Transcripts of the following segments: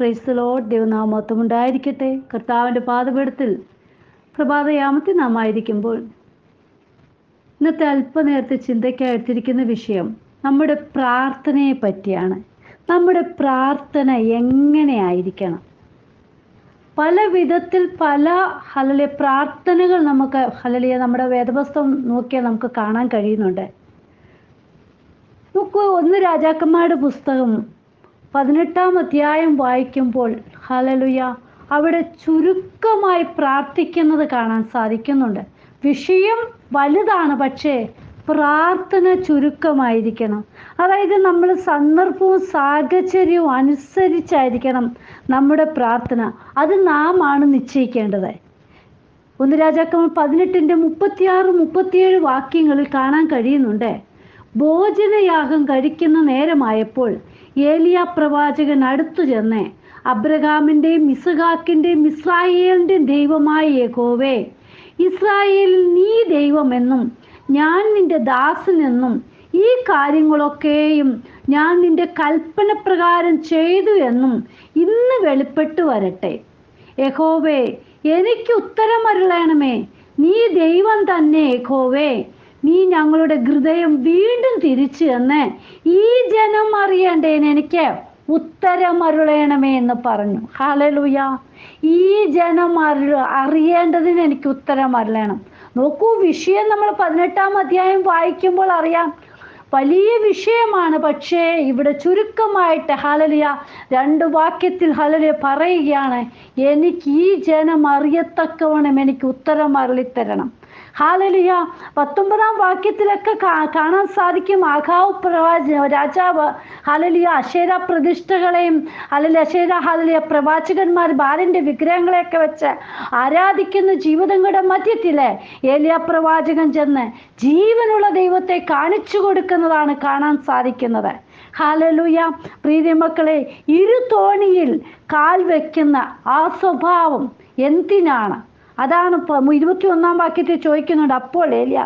പ്രൈസ്തലോ ദൈവനാമത്വം ഉണ്ടായിരിക്കട്ടെ. കർത്താവിന്റെ പാതപീഠത്തിൽ പ്രഭാതയാമത്തിൽ നാം ആയിരിക്കുമ്പോൾ ഇന്നത്തെ അല്പനേരത്തെ ചിന്തയ്ക്കായി എടുത്തിരിക്കുന്ന വിഷയം നമ്മുടെ പ്രാർത്ഥനയെ പറ്റിയാണ്. നമ്മുടെ പ്രാർത്ഥന എങ്ങനെയായിരിക്കണം പല വിധത്തിൽ പല ഹലലിയ പ്രാർത്ഥനകൾ നമുക്ക് ഹലലിയ നമ്മുടെ വേദപുസ്തകം നോക്കിയാൽ നമുക്ക് കാണാൻ കഴിയുന്നുണ്ട്. നോക്കൂ ഒന്ന് രാജാക്കന്മാരുടെ പുസ്തകം പതിനെട്ടാം അധ്യായം വായിക്കുമ്പോൾ ഹലലുയ അവിടെ ചുരുക്കമായി പ്രാർത്ഥിക്കുന്നത് കാണാൻ സാധിക്കുന്നുണ്ട്. വിഷയം വലുതാണ് പക്ഷേ പ്രാർത്ഥന ചുരുക്കമായിരിക്കണം. അതായത് നമ്മൾ സന്ദർഭവും സാഹചര്യവും അനുസരിച്ചായിരിക്കണം നമ്മുടെ പ്രാർത്ഥന. അത് നാം ആണ് നിശ്ചയിക്കേണ്ടത്. ഒന്ന് രാജാക്കന്മാർ പതിനെട്ടിന്റെ മുപ്പത്തിയാറ് മുപ്പത്തിയേഴ് വാക്യങ്ങളിൽ കാണാൻ കഴിയുന്നുണ്ട്. ഭോജനയാഗം കഴിക്കുന്ന നേരമായപ്പോൾ ഏലിയ പ്രവാചകൻ അടുത്തു ചെന്ന്. അബ്രഹാമിന്റെയും ഇസഹാക്കിന്റെയും ഇസ്രായേലിന്റെയും ദൈവമായ യഹോവേ ഇസ്രായേലിൽ നീ ദൈവമെന്നും ഞാൻ നിന്റെ ദാസനെന്നും ഈ കാര്യങ്ങളൊക്കെയും ഞാൻ നിന്റെ കൽപ്പന പ്രകാരം ചെയ്തു എന്നും ഇന്ന് വെളിപ്പെട്ടു വരട്ടെ. യഹോവേ എനിക്ക് ഉത്തരമരുളണമേ. നീ ദൈവം തന്നെ യഹോവേ. നീ ഞങ്ങളുടെ ഹൃദയം വീണ്ടും തിരിച്ചു എന്ന് ഈ ജനം അറിയണ്ടേന് എനിക്ക്? ഉത്തരം അരുളയണമേ എന്ന് പറഞ്ഞു. ഹാലലൂയ ഈ ജനം അരു അറിയേണ്ടതിന് എനിക്ക് ഉത്തരം അരുളണം. നോക്കൂ വിഷയം നമ്മൾ പതിനെട്ടാം അധ്യായം വായിക്കുമ്പോൾ അറിയാം. വലിയ വിഷയമാണ് പക്ഷേ ഇവിടെ ചുരുക്കമായിട്ട് ഹലലിയ രണ്ട് വാക്യത്തിൽ ഹലലിയ പറയുകയാണ്. എനിക്ക് ഈ ജനം അറിയത്തക്കവണ്ണം എനിക്ക് ഉത്തരം അരുളിത്തരണം. ഹാലലിയ. പത്തൊമ്പതാം വാക്യത്തിലൊക്കെ കാണാൻ സാധിക്കും ആഘാവ് പ്രവാച രാജാവ് ഹാലലിയ. അശേര പ്രതിഷ്ഠകളെയും അല്ലെങ്കിൽ അശേര ഹാലലിയ പ്രവാചകന്മാർ ബാലന്റെ വിഗ്രഹങ്ങളെയൊക്കെ വെച്ച് ആരാധിക്കുന്ന ജീവിതങ്ങളുടെ മധ്യത്തിലെ ഏലിയ പ്രവാചകൻ ചെന്ന് ജീവനുള്ള ദൈവത്തെ കാണിച്ചു കൊടുക്കുന്നതാണ് കാണാൻ സാധിക്കുന്നത്. ഹാലലുയ. പ്രീതി മക്കളെ ഇരു തോണിയിൽ കാൽ വെക്കുന്ന ആ സ്വഭാവം എന്തിനാണ്? അതാണ് ഇരുപത്തി ഒന്നാം വാക്യത്തിൽ ചോദിക്കുന്നുണ്ട്. അപ്പോൾ ഏലിയ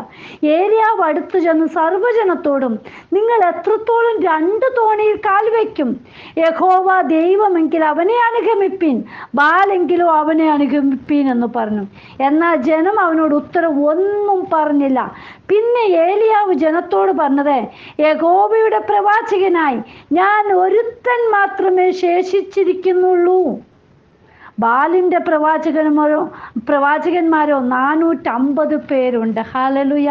ഏലിയാവ് അടുത്തു ചെന്ന് സർവജനത്തോടും നിങ്ങൾ എത്രത്തോളം രണ്ട് തോണിയിൽ കാൽ വയ്ക്കും? യഹോവ ദൈവമെങ്കിൽ അവനെ അനുഗമിപ്പിൻ ബാലെങ്കിലോ അവനെ അനുഗമിപ്പീൻ എന്ന് പറഞ്ഞു. എന്നാൽ ജനം അവനോട് ഉത്തരം ഒന്നും പറഞ്ഞില്ല. പിന്നെ ഏലിയാവ് ജനത്തോട് പറഞ്ഞത് യഹോവയുടെ പ്രവാചകനായി ഞാൻ ഒരുത്തൻ മാത്രമേ ശേഷിച്ചിരിക്കുന്നുള്ളൂ. ബാലിന്റെ പ്രവാചകന്മാരോ പ്രവാചകന്മാരോ നാനൂറ്റമ്പത് പേരുണ്ട്. ഹാലലുയ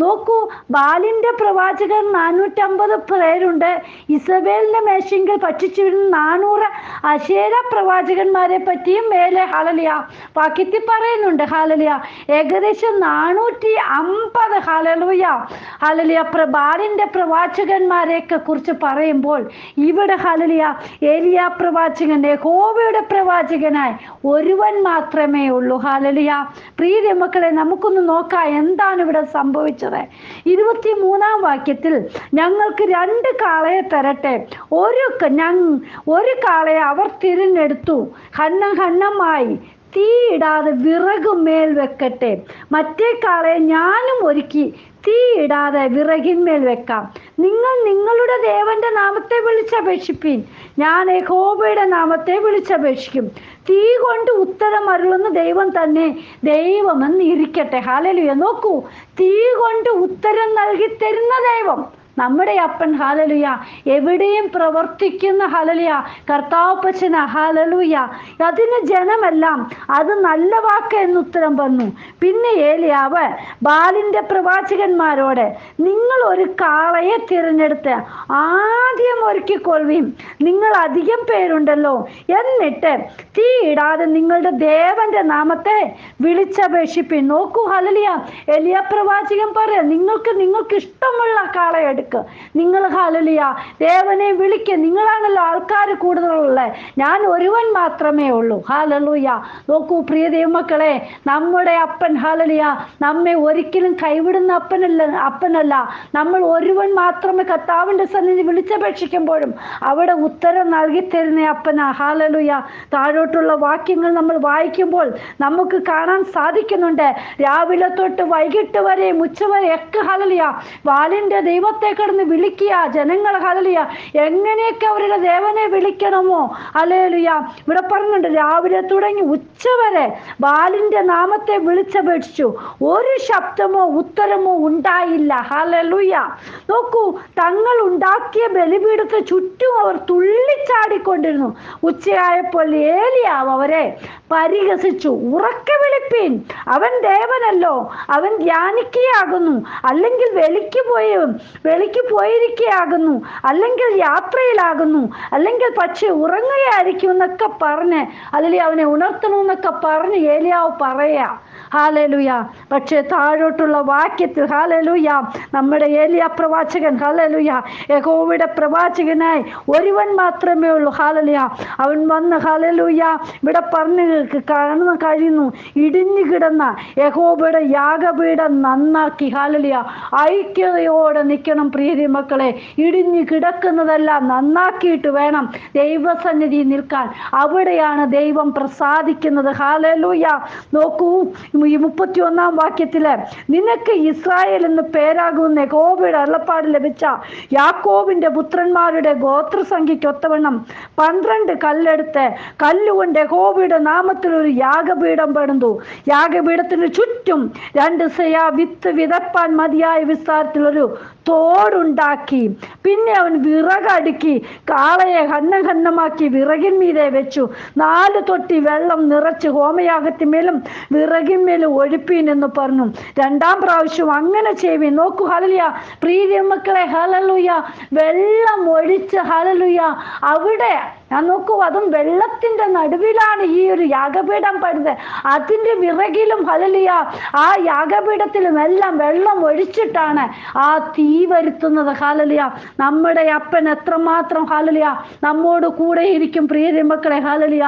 നോക്കൂ ബാലിന്റെ പ്രവാചകൻ നാനൂറ്റമ്പത് പേരുണ്ട്. ഇസബേലിന്റെ മേശിങ്കിൽ വിടുന്ന നാനൂറ് അശേര പ്രവാചകന്മാരെ പറ്റിയും മേലെ ഹാലലിയ വാക്യത്തിൽ പറയുന്നുണ്ട് ഹാലലിയ ഏകദേശം നാനൂറ്റി അമ്പത് ഹാലലുയ. ഹാലലിയ പ്ര ബാലിന്റെ പ്രവാചകന്മാരെയൊക്കെ കുറിച്ച് പറയുമ്പോൾ ഇവിടെ ഹാലലിയ ഏലിയ പ്രവാചകൻ ഹോവയുടെ പ്രവാചകനായി ഒരുവൻ മാത്രമേ ഉള്ളൂ ഹാലലിയ. പ്രീതി മക്കളെ നമുക്കൊന്ന് നോക്കാം എന്താണ് ഇവിടെ സംഭവിച്ചത്. ഇരുപത്തി മൂന്നാം വാക്യത്തിൽ ഞങ്ങൾക്ക് രണ്ട് കാളയെ തരട്ടെ. ഒരു ഒരു കാളയെ അവർ തിരഞ്ഞെടുത്തു. ഹന്നം ഹന്നമായി തീയിടാതെ വിറകുമേൽ വെക്കട്ടെ. മറ്റേ കാളെ ഞാനും ഒരുക്കി തീയിടാതെ വിറകിന്മേൽ വെക്കാം. നിങ്ങൾ നിങ്ങളുടെ ദേവന്റെ നാമത്തെ വിളിച്ചപേക്ഷിപ്പീൻ. ഞാൻ യഹോബയുടെ നാമത്തെ വിളിച്ചപേക്ഷിക്കും. തീ കൊണ്ട് ഉത്തരം അരുളുന്ന ദൈവം തന്നെ ദൈവമെന്ന് ഇരിക്കട്ടെ ഹാലലുയ നോക്കൂ തീ കൊണ്ട് ഉത്തരം നൽകി തരുന്ന ദൈവം. നമ്മുടെ അപ്പൻ ഹാലലുയ എവിടെയും പ്രവർത്തിക്കുന്ന ഹലലുയ കർത്താവപ്പച്ചന ഹാലലുയ അതിന് ജനമെല്ലാം അത് നല്ല വാക്ക് എന്ന് ഉത്തരം വന്നു. പിന്നെ ഏലിയാവ് ബാലിന്റെ പ്രവാചകന്മാരോട് നിങ്ങൾ ഒരു കാളയെ തിരഞ്ഞെടുത്ത് ആദ്യം ഒരുക്കിക്കൊള്ളുകയും നിങ്ങൾ അധികം പേരുണ്ടല്ലോ. എന്നിട്ട് തീ ഇടാതെ നിങ്ങളുടെ ദേവന്റെ നാമത്തെ വിളിച്ചപേക്ഷിപ്പിൻ. നോക്കൂ ഹലലിയ എലിയ പ്രവാചകൻ പറയാം നിങ്ങൾക്ക് നിങ്ങൾക്ക് ഇഷ്ടമുള്ള കാളയെ എടുക്കുക നിങ്ങൾ ഹാലലിയ ദേവനെ വിളിക്കുക നിങ്ങളാണല്ലോ ആൾക്കാർ കൂടുതലുള്ളത് ഞാൻ ഒരുവൻ മാത്രമേ ഉള്ളൂ. ഹാലലുയ നോക്കൂ പ്രിയ ദൈവമക്കളെ നമ്മുടെ അപ്പൻ ഹാലലിയ നമ്മെ ഒരിക്കലും കൈവിടുന്ന അപ്പനല്ല അപ്പനല്ല. നമ്മൾ ഒരുവൻ മാത്രമേ കർത്താവിന്റെ സന്നിധി വിളിച്ചപേക്ഷിക്കുമ്പോഴും അവിടെ ഉത്തരം നൽകി തരുന്ന അപ്പനാ. ഹാലലുയ താഴോട്ടുള്ള വാക്യങ്ങൾ നമ്മൾ വായിക്കുമ്പോൾ നമുക്ക് കാണാൻ സാധിക്കുന്നുണ്ട്. രാവിലെ തൊട്ട് വൈകിട്ട് വരെ ഉച്ചവരെ ഒക്കെ ഹാലലിയ വാലിന്റെ ദൈവത്തെ കിടന്ന് വിളിക്കുക ജനങ്ങൾ ഹലലിയ എങ്ങനെയൊക്കെ അവരുടെ ദേവനെ വിളിക്കണമോ? അലേലുയ ഇവിടെ പറഞ്ഞിട്ടുണ്ട് രാവിലെ തുടങ്ങി ഉച്ച വരെ ബാലിന്റെ നാമത്തെ വിളിച്ചപേക്ഷിച്ചു. ഒരു ശബ്ദമോ ഉത്തരമോ ഉണ്ടായില്ല. ഹലലുയ നോക്കൂ തങ്ങൾ ഉണ്ടാക്കിയ ബലിപീഠത്തെ ചുറ്റും അവർ തുള്ളിച്ചാടിക്കൊണ്ടിരുന്നു. ഉച്ചയായപ്പോൾ ഏലിയാവ് അവരെ പരിഹസിച്ചു. ഉറക്കെ വിളിപ്പീൻ. അവൻ ദേവനല്ലോ. അവൻ ധ്യാനിക്കുകയാകുന്നു. അല്ലെങ്കിൽ വെളിക്ക് പോയി വെളിക്ക് പോയിരിക്കുകയാകുന്നു അല്ലെങ്കിൽ യാത്രയിലാകുന്നു അല്ലെങ്കിൽ പക്ഷെ ഉറങ്ങുകയായിരിക്കും എന്നൊക്കെ പറഞ്ഞ് അല്ലെങ്കിൽ അവനെ ഉണർത്തണമെന്നൊക്കെ പറഞ്ഞ് ഏലിയാവ് പറയാ. ഹാലലുയ പക്ഷേ താഴോട്ടുള്ള വാക്യത്തിൽ ഹാലലുയ നമ്മുടെ ഏലിയ പ്രവാചകൻ ഹാലലുയ യഹോവയുടെ പ്രവാചകനായി ഒരുവൻ മാത്രമേ ഉള്ളൂ ഹാലലുയ അവൻ വന്ന് ഹാലലുയ ഇവിടെ പറഞ്ഞു കാണുന്ന കഴിയുന്നു. ഇടിഞ്ഞു കിടന്ന യഹോബയുടെ യാഗപീഠം നന്നാക്കി ഹാലലിയ ഐക്യതയോടെ നിൽക്കണം പ്രീതി മക്കളെ. ഇടിഞ്ഞു കിടക്കുന്നതെല്ലാം നന്നാക്കിയിട്ട് വേണം ദൈവസന്നിധി നിൽക്കാൻ. അവിടെയാണ് ദൈവം പ്രസാദിക്കുന്നത് ഹാലലൂയ നോക്കൂ മുപ്പത്തി ഒന്നാം വാക്യത്തിൽ നിനക്ക് ഇസ്രായേൽ എന്ന് പേരാകുന്ന യഹോബയുടെ അരുളപ്പാട് ലഭിച്ച യാക്കോബിന്റെ പുത്രന്മാരുടെ ഗോത്രസംഖ്യയ്ക്ക് ഒത്തവണ്ണം പന്ത്രണ്ട് കല്ലെടുത്ത് കല്ലുകൊണ്ട് യഹോബയുടെ നാമത്തിൽ ഒരു യാഗപീഠം പെടുന്നു യാഗപീഠത്തിന് ചുറ്റും രണ്ട് സെയാ വിത്ത് വിതപ്പാൻ മതിയായ വിസ്താരത്തിൽ ഒരു തോടുണ്ടാക്കി. പിന്നെ അവൻ വിറകടുക്കി കാളയെ ഖണ്ണം ഖണ്ണമാക്കി വിറകിന്മീതെ വെച്ചു. നാല് തൊട്ടി വെള്ളം നിറച്ച് ഹോമയാഗത്തിന്മേലും വിറകിന്മേലും ഒഴിപ്പീൻ എന്ന് പറഞ്ഞു. രണ്ടാം പ്രാവശ്യം അങ്ങനെ ചെയ്യുവിൻ. നോക്കൂ ഹലലിയ പ്രീതി മക്കളെ ഹലലുയ വെള്ളം ഒഴിച്ച് ഹലലുയ അവിടെ ഞാൻ നോക്കൂ അതും വെള്ളത്തിന്റെ നടുവിലാണ് ഈ ഒരു യാഗപീഠം പണിത്. അതിന്റെ വിറകിലും ഹലലിയ ആ യാഗപീഠത്തിലും എല്ലാം വെള്ളം ഒഴിച്ചിട്ടാണ് ആ തീ വരുത്തുന്നത്. ഹാലലിയ നമ്മുടെ അപ്പൻ എത്രമാത്രം ഹാലലിയ നമ്മോട് കൂടെ ഇരിക്കും പ്രിയ മക്കളെ. ഹാലലിയ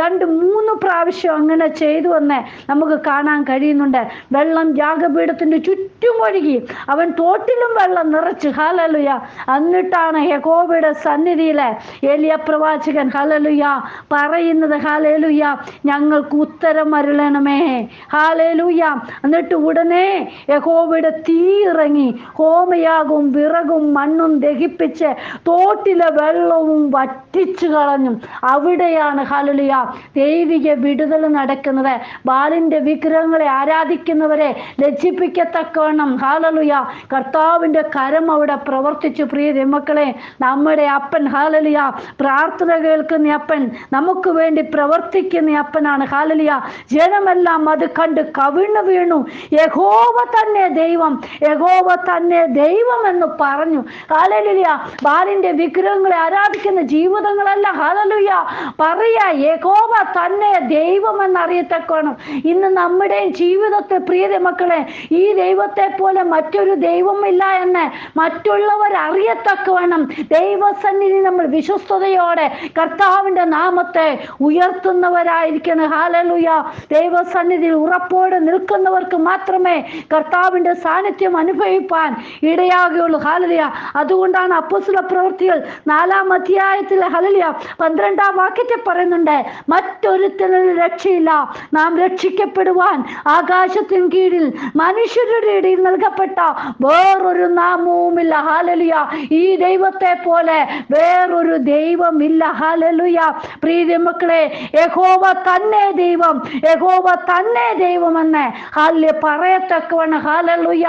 രണ്ട് മൂന്ന് പ്രാവശ്യം അങ്ങനെ ചെയ്തു വന്നേ നമുക്ക് കാണാൻ കഴിയുന്നുണ്ട്. വെള്ളം യാഗപീഠത്തിന്റെ ചുറ്റും ഒഴുകി അവൻ തോട്ടിലും വെള്ളം നിറച്ച്. ഹാലലിയ എന്നിട്ടാണ് യഗോബയുടെ സന്നിധിയിലെ ഏലിയ പ്രവാചകൻ ഹാലലുയ പറയുന്നത് ഹാലേലുയ ഞങ്ങൾക്ക് ഉത്തരം അരുളണമേ. ഹാലേലുയ എന്നിട്ട് ഉടനെ യഹോവയുടെ തീ ഇറങ്ങി ഹോമയാകും വിറകും മണ്ണും ദഹിപ്പിച്ച് തോട്ടിലെ വെള്ളവും വറ്റിച്ചു കളഞ്ഞു. അവിടെയാണ് ഹാലലുയ ദൈവിക വിടുതൽ നടക്കുന്നത്. ബാലിന്റെ വിഗ്രഹങ്ങളെ ആരാധിക്കുന്നവരെ ലജ്ജിപ്പിക്കത്തക്കവണ്ണം ഹാലലുയ കർത്താവിന്റെ കരം അവിടെ പ്രവർത്തിച്ചു. പ്രിയ മക്കളെ നമ്മുടെ അപ്പൻ ഹാലലിയ പ്രാർത്ഥന കേൾക്കുന്ന അപ്പൻ നമുക്ക് വേണ്ടി പ്രവർത്തിക്കുന്ന അപ്പനാണ്. ഹാലലിയ. ജനമെല്ലാം അത് കണ്ട് കവിണ് വീണു. യഹോവ തന്നെ ദൈവം. യഹോവ തന്നെ ദൈവം എന്ന് പറഞ്ഞു. ഹാലലിയ. ബാലിന്റെ വിഗ്രഹങ്ങളെ ആരാധിക്കുന്ന ജീവിതങ്ങളല്ല. ഹാലലുയ. പറയാ യഹോവ തന്നെ ദൈവം എന്നറിയത്തക്കണം ഇന്ന് നമ്മുടെ ജീവിതത്തെ പ്രിയ മക്കളെ ഈ ദൈവത്തെ പോലെ മറ്റൊരു ദൈവമില്ല എന്ന് മറ്റുള്ളവർ അറിയത്തക്കവണ്ണം ദൈവസന്നിധി നമ്മൾ വിശ്വസ്തയോടെ കർത്താവിന്റെ നാമത്തെ ഉയർത്തുന്നവരായിരിക്കണം. ഹാലലുയ ദൈവസന്നിധിയിൽ ഉറപ്പോടെ നിൽക്കുന്നവർക്ക് മാത്രമേ കർത്താവിന്റെ സാന്നിധ്യം അനുഭവിപ്പാൻ ഇടയാകുകയുള്ളൂ. ഹാലലിയ അതുകൊണ്ടാണ് അപ്പുസുല പ്രവൃത്തികൾ നാലാം അധ്യായത്തിൽ ഹലലിയ പന്ത്രണ്ടാം വാക്യത്തെ പറയുന്നുണ്ട് മറ്റൊരുത്തനും രക്ഷയില്ല. നാം രക്ഷിക്കപ്പെടുവാൻ ആകാശത്തിന് കീഴിൽ മനുഷ്യരുടെ ഇടയിൽ നൽകപ്പെട്ട വേറൊരു നാമവുമില്ല. ഹാലലിയ ഈ ദൈവത്തെ പോലെ വേറൊരു ദൈവമില്ല. ഹാലലുയ. പ്രീതി മക്കളെ യഹോവ തന്നെ ദൈവം യഹോവ തന്നെ ദൈവമെന്ന് ഹാല്യ പറയത്തക്കവണ്ണം ഹാലലുയ.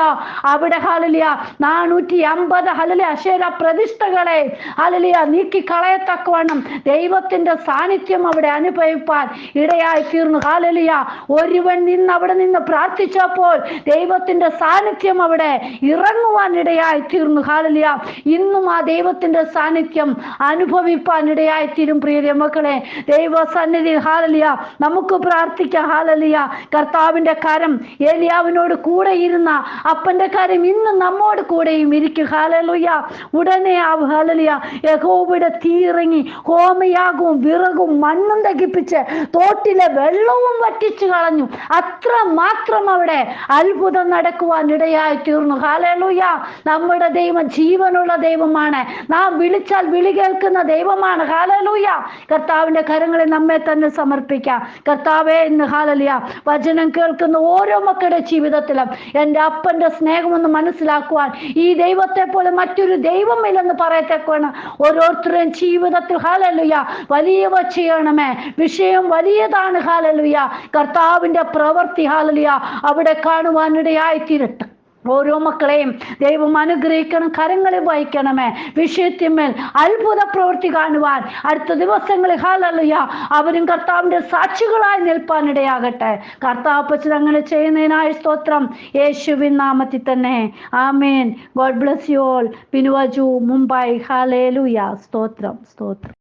അവിടെ ഹാലലിയ നാനൂറ്റി അമ്പത് ഹലലിയ അശേര പ്രതിഷ്ഠകളെ ഹാലലിയ നീക്കി കളയത്തക്കവണ്ണം ദൈവത്തിന്റെ സാന്നിധ്യം അവിടെ അനുഭവിപ്പാൻ ഇടയായി തീർന്നു. ഹാലലിയ ഒരുവൻ നിന്ന് അവിടെ നിന്ന് പ്രാർത്ഥിച്ചപ്പോൾ ദൈവത്തിന്റെ സാന്നിധ്യം അവിടെ ഇറങ്ങുവാൻ ഇടയായി തീർന്നു. ഹാലലിയ ഇന്നും ആ ദൈവത്തിന്റെ സാന്നിധ്യം അനുഭവിപ്പാൻ ഇടയായി തീരും പ്രിയ മക്കളെ. ദൈവസന്നിധി ഹാലലിയ നമുക്ക് പ്രാർത്ഥിക്കാം ഹാലലിയ. കർത്താവിന്റെ കരം ഏലിയാവിനോട് കൂടെ ഇരുന്ന അപ്പന്റെ കാര്യം ഇന്ന് നമ്മോട് കൂടെയും ഇരിക്കും. ഹാലലുയ. ഉടനെ ആ ഹാലലിയ. യഹോബയുടെ തീയിറങ്ങി ഹോമയാകവും വിറകും മണ്ണും തകിപ്പിച്ച് തോട്ടിലെ വെള്ളവും വറ്റിച്ചു കളഞ്ഞു. അത്ര മാത്രം അവിടെ അത്ഭുതം നടക്കുവാൻ ഇടയായി തീർന്നു. ഹാലലുയ. നമ്മുടെ ദൈവം ജീവനുള്ള ദൈവമാണ്. നാം വിളിച്ചാൽ വിളി കേൾക്കുന്ന ദൈവമാണ്. ഹാലലൂയ. കർത്താവിന്റെ കരങ്ങളെ നമ്മെ തന്നെ സമർപ്പിക്കാം. കർത്താവെ ഇന്ന് ഹാലലിയ. വചനം കേൾക്കുന്ന ഓരോ മക്കളുടെ ജീവിതത്തിലും എന്റെ അപ്പന്റെ സ്നേഹമെന്ന് മനസ്സിലാക്കുവാൻ ഈ ദൈവത്തെ പോലെ മറ്റൊരു ദൈവമില്ലെന്ന് പറയത്തേക്കാണ് ഓരോരുത്തരുടെയും ജീവിതത്തിൽ ഹാലലുയ വലിയവ ചെയ്യണമേ. വിഷയം വലിയതാണ് ഹാലലുയ. കർത്താവിന്റെ പ്രവൃത്തി ഹാലലിയ അവിടെ കാണുവാനിടയായി തീരട്ടെ ഓരോ മക്കളെയും ദൈവം അനുഗ്രഹിക്കണം കരങ്ങളിൽ വഹിക്കണമേ. വിഷയത്തിന്മേൽ അത്ഭുത പ്രവൃത്തി കാണുവാൻ അടുത്ത ദിവസങ്ങളിൽ ഹാലലുയ അവരും കർത്താവിന്റെ സാക്ഷികളായി നിൽപ്പാനിടയാകട്ടെ. കർത്താവ് അങ്ങനെ ചെയ്യുന്നതിനായ സ്തോത്രം. യേശുവിൻ നാമത്തിൽ തന്നെ. ആമേൻ. God bless you all. പിൻവാജു Mumbai ഹാലേലുയ സ്തോത്രം. സ്തോത്രം.